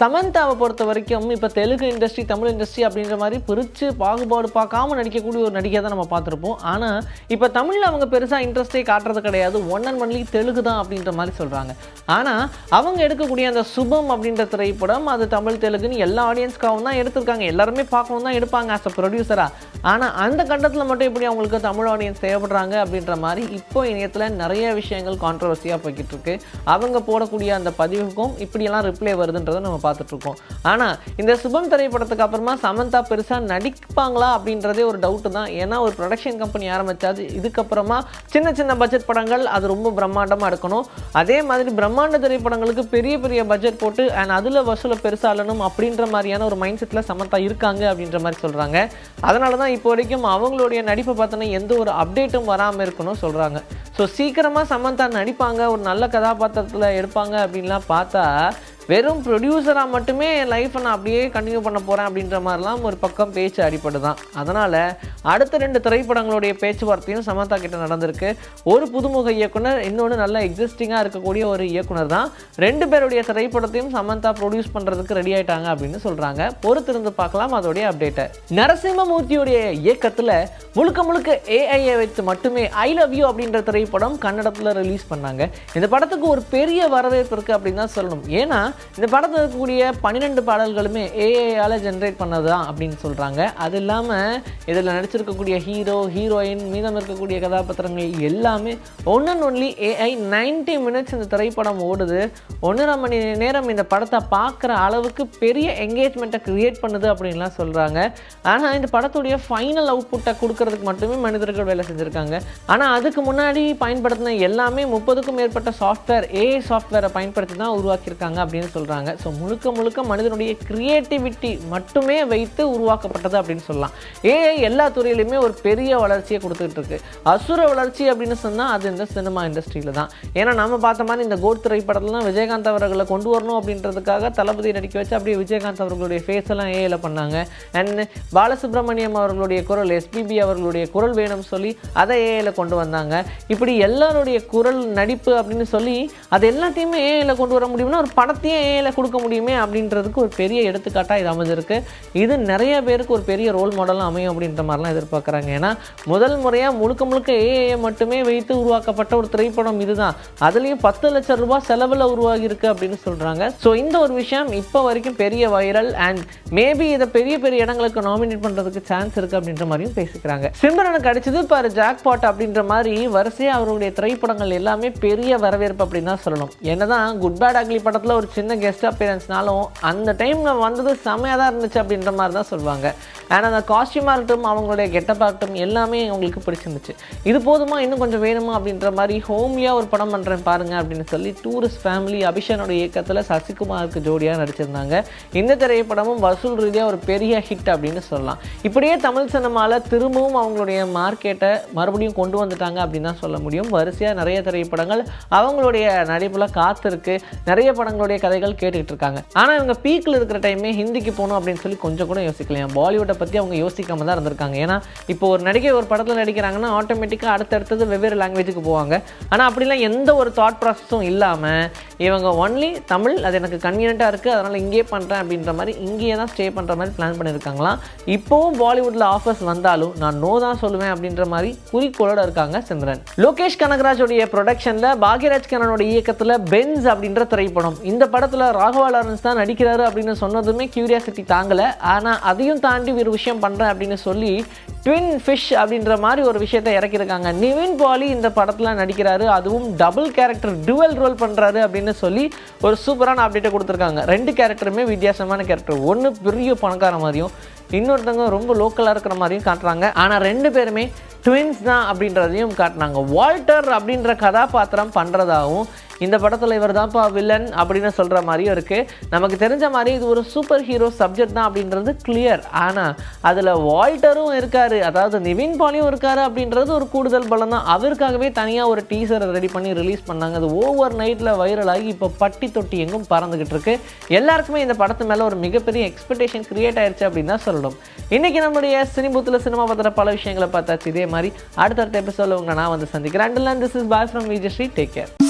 சமந்தாவை பொறுத்த வரைக்கும் இப்போ தெலுங்கு இண்டஸ்ட்ரி தமிழ் இண்டஸ்ட்ரி அப்படின்ற மாதிரி பிரித்து பாகுபாடு பார்க்காம நடிக்கக்கூடிய ஒரு நடிகை தான் நம்ம பார்த்துருப்போம். ஆனால் இப்போ தமிழில் அவங்க பெருசாக இன்ட்ரெஸ்டே காட்டுறது கிடையாது. ஒன் அண்ட் ஒன்லி தெலுங்கு தான் அப்படின்ற மாதிரி சொல்கிறாங்க ஆனால் அவங்க எடுக்கக்கூடிய அந்த சுபம் அப்படின்ற திரைப்படம் அது தமிழ் தெலுங்குன்னு எல்லா ஆடியன்ஸ்க்காகவும் தான் எடுத்திருக்காங்க. எல்லாருமே பார்க்கணும் தான் எடுப்பாங்க ஆஸ் அ ப்ரொடியூசராக ஆனால் அந்த கண்டத்தில் மட்டும் எப்படி அவங்களுக்கு தமிழ் ஆடியன்ஸ் தேவைப்படுறாங்க அப்படின்ற மாதிரி இப்போ இணையத்தில் நிறைய விஷயங்கள் கான்ட்ரவர்சியாக போய்கிட்டு இருக்கு. அவங்க போடக்கூடிய அந்த பதிவுக்கும் இப்படியெல்லாம் ரிப்ளை வருதுன்றதை நம்ம பார்த்துட்ருக்கோம். ஆனால் இந்த சுபம் திரைப்படத்துக்கு அப்புறமா சமந்தா பெருசாக நடிப்பாங்களா அப்படின்றதே ஒரு டவுட்டு தான். ஏன்னா ஒரு ப்ரொடக்ஷன் கம்பெனி ஆரம்பிச்சாது இதுக்கப்புறமா சின்ன சின்ன பட்ஜெட் படங்கள் அது ரொம்ப பிரம்மாண்டமாக எடுக்கணும். அதே மாதிரி பிரம்மாண்ட திரைப்படங்களுக்கு பெரிய பெரிய பட்ஜெட் போட்டு அண்ட் அதில் வசூலை பெருசாகணும் அப்படின்ற மாதிரியான ஒரு மைண்ட் செட்டில் சமந்தா இருக்காங்க அப்படின்ற மாதிரி சொல்கிறாங்க அதனால தான் இப்போ வரைக்கும் அவங்களுடைய நடிப்பை பார்த்தோன்னா எந்த ஒரு அப்டேட்டும் வராமல் இருக்கணும் சொல்கிறாங்க ஸோ சீக்கிரமாக சமந்தா நடிப்பாங்க ஒரு நல்ல கதாபாத்திரத்தில் எடுப்பாங்க அப்படின்லாம் பார்த்தா வெறும் ப்ரொடியூசராக மட்டுமே லைஃப்பை நான் அப்படியே கண்டினியூ பண்ண போகிறேன் அப்படின்ற மாதிரிலாம் ஒரு பக்கம் பேச்சு அடிப்படை தான் அதனால் அடுத்த ரெண்டு திரைப்படங்களுடைய பேச்சுவார்த்தையும் சமந்தா கிட்ட நடந்திருக்கு. ஒரு புதுமுக இயக்குனர் இன்னொன்று நல்ல எக்ஸிஸ்டிங்காக இருக்கக்கூடிய ஒரு இயக்குனர் தான். ரெண்டு பேருடைய திரைப்படத்தையும் சமந்தா ப்ரொடியூஸ் பண்ணுறதுக்கு ரெடி ஆயிட்டாங்க அப்படின்னு சொல்கிறாங்க பொறுத்திருந்து பார்க்கலாம் அதோடைய அப்டேட்டை நரசிம்மமூர்த்தியுடைய இயக்கத்தில் முழுக்க முழுக்க ஏஐயை வைத்து மட்டுமே ஐ லவ் யூ அப்படின்ற திரைப்படம் கன்னடத்தில் ரிலீஸ் பண்ணாங்க. இந்த படத்துக்கு ஒரு பெரிய வரவேற்பு இருக்குது அப்படின்னு தான் சொல்லணும். ஏன்னா இந்த படத்தில் இருக்கக்கூடிய பன்னிரெண்டு பாடல்களுமே ஏஐயால் ஜென்ரேட் பண்ணது தான் அப்படின்னு சொல்கிறாங்க அது இல்லாமல் இதில் நடிச்சிருக்கக்கூடிய ஹீரோ ஹீரோயின் மீதம் இருக்கக்கூடிய கதாபாத்திரங்கள் எல்லாமே one and only AI 90 minutes இந்த திரைப்படம் ஓடுது. ஒன்றரை மணி நேரம் இந்த படத்தை பார்க்குற அளவுக்கு பெரிய என்கேஜ்மெண்ட்டை க்ரியேட் பண்ணுது அப்படின்லாம் சொல்கிறாங்க ஆனால் இந்த படத்துடைய ஃபைனல் அவுட்புட்டை கொடுக்கறதுக்கு மட்டுமே மனிதர்கள் வேலை செஞ்சுருக்காங்க. ஆனால் அதுக்கு முன்னாடி பயன்படுத்தின எல்லாமே முப்பதுக்கும் மேற்பட்ட சாஃப்ட்வேர் ஏஐ சாஃப்ட்வேரை பயன்படுத்தி தான் உருவாக்கியிருக்காங்க அப்படின்னு சொல்கிறாங்க ஸோ முழுக்க முழுக்க மனிதனுடைய க்ரியேட்டிவிட்டி மட்டுமே வைத்து உருவாக்கப்பட்டது அப்படின்னு சொல்லலாம். ஏஐ எல்லா துறையிலுமே ஒரு பெரிய வளர்ச்சியை கொடுத்துட்டு இருக்கு அசுர வளர்ச்சி அப்படின்னு சொன்னால் அது இந்த சினிமா இண்டஸ்ட்ரியில் தான். ஏன்னா நம்ம பார்த்த மாதிரி இந்த கோட் திரைப்படத்துலாம் விஜயகாந்த் அவர்களை கொண்டு வரணும் அப்படின்றதுக்காக தளபதி நடிக்க வச்சு அப்படியே விஜயகாந்த் அவர்களுடைய ஃபேஸ் எல்லாம் ஏஐல பண்ணாங்க. அண்ட் பாலசுப்ரமணியம் அவர்களுடைய குரல் எஸ்பிபி அவர்களுடைய குரல் வேணும்னு சொல்லி அதை ஏஐல கொண்டு வந்தாங்க. இப்படி எல்லாருடைய குரல் நடிப்பு அப்படின்னு சொல்லி அது எல்லாத்தையுமே ஏஐல கொண்டு வர முடியும்னா ஒரு படத்தையே ஏஐல கொடுக்க முடியுமே அப்படின்றதுக்கு ஒரு பெரிய எடுத்துக்காட்டாக இது அமைஞ்சிருக்கு. இது நிறைய பேருக்கு ஒரு பெரிய ரோல் மாடலாக அமையும் அப்படின்ற மாதிரிலாம் எதிர்பார்க்குறாங்க. ஏன்னா முதல் முறையாக முழுக்க முழுக்க ஏஐ மட்டுமே வைத்து உருவாக்கப்பட்ட ஒரு திரைப்படம் இதுதான். அதுலேயும் பத்து லட்சம் ரூபாய் செலவில் உருவாகியிருக்கு அப்படின்னு சொல்கிறாங்க ஸோ இந்த ஒரு விஷயம் இப்போ வரைக்கும் பெரிய வைரல் அண்ட் மேபி இதை பெரிய பெரிய இடங்களுக்கு நாமினேட் பண்ணுறதுக்கு சான்ஸ் இருக்குது அப்படின்ற மாதிரியும் பேசிக்கிறாங்க. சிம்ரனுக்கு அடிச்சது பாரு ஜாக்பாட் அப்படின்ற மாதிரி வரிசையாக அவருடைய திரைப்படங்கள் எல்லாமே பெரிய வரவேற்பு அப்படின்னு தான் சொல்லணும். என்னதான் குட் பேட் அக்லி படத்தில் ஒரு சின்ன கெஸ்ட் அப்பியரன்ஸ்னாலும் அந்த டைமில் வந்தது செமையாக தான் இருந்துச்சு அப்படின்ற மாதிரி தான் சொல்லுவாங்க அண்ட் அந்த காஸ்டியூமாக இருக்கட்டும் அவங்களுடைய கெட்டப் இருக்கட்டும் எல்லாமே அவங்களுக்கு பிடிச்சிருந்துச்சு. இது போதுமா? இன்னும் கொஞ்சம் வேணுமா? அப்படின்ற மாதிரி ஹோம்லியாக ஒரு படம் பண்ணுறேன் பாருங்க அப்படின்னு சொல்லி டூரிஸ்ட் ஃபேமிலி அபிஷனோட இயக்கத்தில் சசிகுமாருக்கு ஜோடியாக நடிச்சிருந்தாங்க. இந்த திரைப்படமும் வசூல் ரீதியாக ஒரு பெரிய ஹிட் அப்படின்னு சொல்லலாம். இப்படியே தமிழ் சினிமாவில் திரும்பவும் அவங்களுடைய மார்க்கெட்டை மறுபடியும் கொண்டு வந்துட்டாங்க அப்படின்னு தான் சொல்ல முடியும். வரிசையாக நிறைய திரைப்படங்கள் அவங்களுடைய நடிப்பில் காத்திருக்கு. நிறைய படங்களுடைய கதைகள் கேட்டுக்கிட்டு இருக்காங்க. ஆனால் இவங்க பீக்கில் இருக்கிற டைமே ஹிந்திக்கு போகணும் அப்படின்னு சொல்லி கொஞ்சம் கூட யோசிக்கலையா? பாலிவுட்டை பற்றி அவங்க யோசிக்காம தான் இருந்திருக்காங்க. ஏன்னா இப்போ ஒரு நடிகை ஒரு படத்தில் நடிக்கிறாங்கன்னா ஆட்டோமேட்டிக்காக அடுத்தடுத்தது வெவ்வேறு லாங்குவேஜுக்கு போவாங்க. ஆனால் அப்படிலாம் எந்த ஒரு தாட் ப்ராசஸும் இல்லாமல் இவங்க ஒன்லி தமிழ் அது எனக்கு கன்வீனியண்ட்டாக இருக்குது அதனால் இங்கேயே பண்ணுறேன் அப்படின்ற மாதிரி இங்கேயே தான் ஸ்டே பண்ணுற மாதிரி பிளான் பண்ணியிருக்காங்களாம் இப்போவும் பாலிவுட்டில் ஆஃபர்ஸ் வந்தாலும் நான் நோ தான் சொல்லுவேன் அப்படின்ற மாதிரி குறிக்கோளோட இருக்காங்க சிம்ரன். லோகேஷ் கனகராஜோடைய ப்ரொடக்ஷனில் பாக்யராஜ் கண்ணனோட இயக்கத்தில் பென்ஸ் அப்படின்ற திரைப்படம். இந்த படத்தில் ராகவா லாரன்ஸ் தான் நடிக்கிறாரு அப்படின்னு சொன்னதுமே கியூரியாசிட்டி தாங்கலை. ஆனால் அதையும் தாண்டி ஒரு விஷயம் பண்ணுறேன் அப்படின்னு சொல்லி ட்வின் ஃபிஷ் அப்படின்ற மாதிரி ஒரு விஷயத்தை இறக்கியிருக்காங்க. நிவின் பாலி இந்த படத்தில் நடிக்கிறாரு. அதுவும் டபுள் கேரக்டர் டுவல் ரோல் பண்ணுறாரு அப்படின்னு சொல்லி ஒரு சூப்பரான அப்டேட்டை கொடுத்துருக்காங்க. ரெண்டு கேரக்டருமே வித்தியாசமான கேரக்டர் ஒன்று பெரிய பணக்கார மாதிரியும் இன்னொருத்தவங்க ரொம்ப லோக்கலாக இருக்கிற மாதிரியும் காட்டுறாங்க. ஆனால் ரெண்டு பேருமே ட்வின்ஸ் தான் அப்படின்றதையும் காட்டினாங்க. வால்டர் அப்படின்ற கதாபாத்திரம் பண்ணுறதாகவும் இந்த படத்தில் இவர் தான்ப்பா வில்லன் அப்படின்னு சொல்கிற மாதிரியும் இருக்குது நமக்கு தெரிஞ்ச மாதிரி இது ஒரு சூப்பர் ஹீரோ சப்ஜெக்ட் தான் அப்படின்றது கிளியர் ஆனால் அதில் வால்டரும் இருக்கார். அதாவது நிவின் பாலியும் இருக்கார் அப்படின்றது ஒரு கூடுதல் பலம் தான். அவருக்காகவே தனியாக ஒரு டீசரை ரெடி பண்ணி ரிலீஸ் பண்ணாங்க. அது ஓவர் நைட்டில் வைரல் ஆகி இப்போ பட்டி தொட்டி எங்கும் பறந்துக்கிட்டு இருக்கு. எல்லாருக்குமே இந்த படத்து மேலே ஒரு மிகப்பெரிய எக்ஸ்பெக்டேஷன் கிரியேட் ஆயிடுச்சு அப்படின்னு தான் சொல்லணும் இன்றைக்கி நம்முடைய சினிபூத்தில் சினிமா பத்திர பல விஷயங்களை பார்த்தாச்சு இதே மாதிரி அடுத்தடுத்த எபிசோடில் உங்களை நான் வந்து சந்திக்கிறேன். And this is bye from Vijay Sri take care